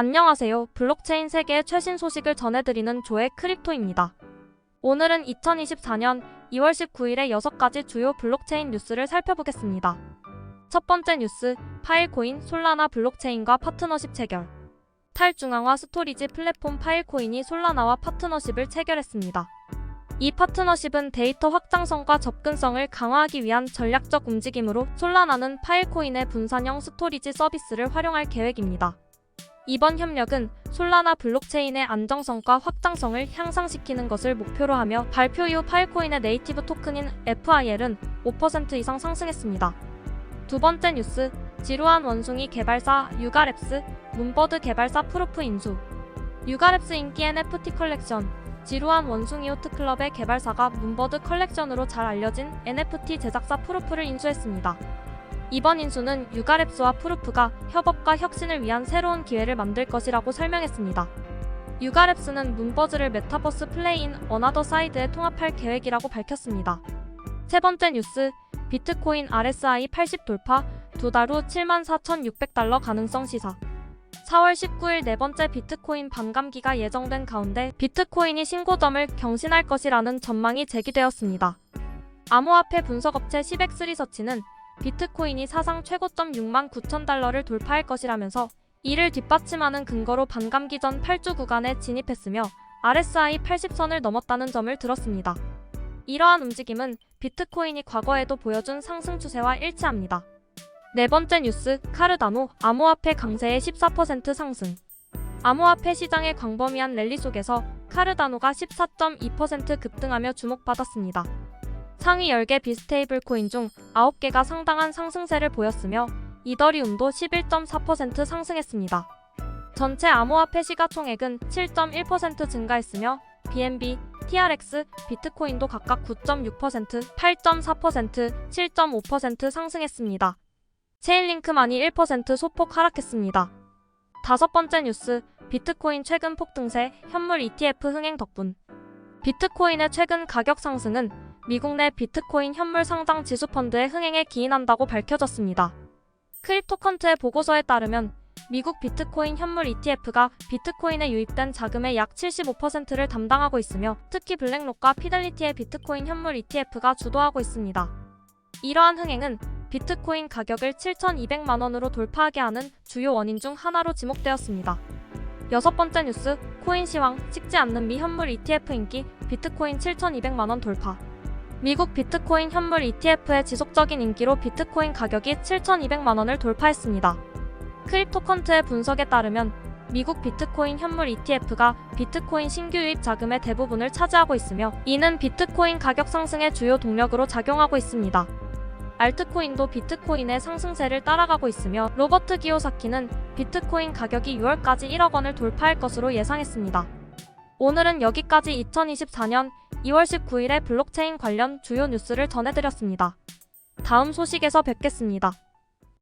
안녕하세요. 블록체인 세계의 최신 소식을 전해드리는 조의 크립토입니다. 오늘은 2024년 2월 19일의 6가지 주요 블록체인 뉴스를 살펴보겠습니다. 첫 번째 뉴스, 파일코인, 솔라나 블록체인과 파트너십 체결. 탈중앙화 스토리지 플랫폼 파일코인이 솔라나와 파트너십을 체결했습니다. 이 파트너십은 데이터 확장성과 접근성을 강화하기 위한 전략적 움직임으로 솔라나는 파일코인의 분산형 스토리지 서비스를 활용할 계획입니다. 이번 협력은 솔라나 블록체인의 안정성과 확장성을 향상시키는 것을 목표로 하며 발표 이후 파일코인의 네이티브 토큰인 FIL은 5% 이상 상승했습니다. 두 번째 뉴스, 지루한 원숭이 개발사 유가랩스, 문버드 개발사 프루프 인수. 유가랩스 인기 NFT 컬렉션, 지루한 원숭이 호트 클럽의 개발사가 문버드 컬렉션으로 잘 알려진 NFT 제작사 프루프를 인수했습니다. 이번 인수는 유가랩스와 프루프가 협업과 혁신을 위한 새로운 기회를 만들 것이라고 설명했습니다. 유가랩스는 문버즈를 메타버스 플레이인 어나더 사이드에 통합할 계획이라고 밝혔습니다. 세 번째 뉴스, 비트코인 RSI 80 돌파, 두 달 후 74,600달러 가능성 시사. 4월 19일 네 번째 비트코인 반감기가 예정된 가운데 비트코인이 신고점을 경신할 것이라는 전망이 제기되었습니다. 암호화폐 분석업체 시벡스 리서치는 비트코인이 사상 최고점 6만 9천 달러를 돌파할 것이라면서 이를 뒷받침하는 근거로 반감기 전 8주 구간에 진입했으며 RSI 80선을 넘었다는 점을 들었습니다. 이러한 움직임은 비트코인이 과거에도 보여준 상승 추세와 일치합니다. 네 번째 뉴스, 카르다노 암호화폐 강세의 14% 상승. 암호화폐 시장의 광범위한 랠리 속에서 카르다노가 14.2% 급등하며 주목받았습니다. 상위 10개 비스테이블 코인 중 9개가 상당한 상승세를 보였으며 이더리움도 11.4% 상승했습니다. 전체 암호화폐 시가총액은 7.1% 증가했으며 BNB, TRX, 비트코인도 각각 9.6%, 8.4%, 7.5% 상승했습니다. 체인링크만이 1% 소폭 하락했습니다. 다섯 번째 뉴스, 비트코인 최근 폭등세, 현물 ETF 흥행 덕분. 비트코인의 최근 가격 상승은 미국 내 비트코인 현물 상장 지수 펀드의 흥행에 기인한다고 밝혀졌습니다. 크립토컨트의 보고서에 따르면 미국 비트코인 현물 ETF가 비트코인에 유입된 자금의 약 75%를 담당하고 있으며 특히 블랙록과 피델리티의 비트코인 현물 ETF가 주도하고 있습니다. 이러한 흥행은 비트코인 가격을 7,200만 원으로 돌파하게 하는 주요 원인 중 하나로 지목되었습니다. 여섯 번째 뉴스, 코인 시황, 식지 않는 미 현물 ETF 인기, 비트코인 7,200만 원 돌파. 미국 비트코인 현물 ETF의 지속적인 인기로 비트코인 가격이 7,200만 원을 돌파했습니다. 크립토컨트의 분석에 따르면 미국 비트코인 현물 ETF가 비트코인 신규 유입 자금의 대부분을 차지하고 있으며 이는 비트코인 가격 상승의 주요 동력으로 작용하고 있습니다. 알트코인도 비트코인의 상승세를 따라가고 있으며 로버트 기요사키는 비트코인 가격이 6월까지 1억 원을 돌파할 것으로 예상했습니다. 오늘은 여기까지 2024년 2월 19일의 블록체인 관련 주요 뉴스를 전해드렸습니다. 다음 소식에서 뵙겠습니다.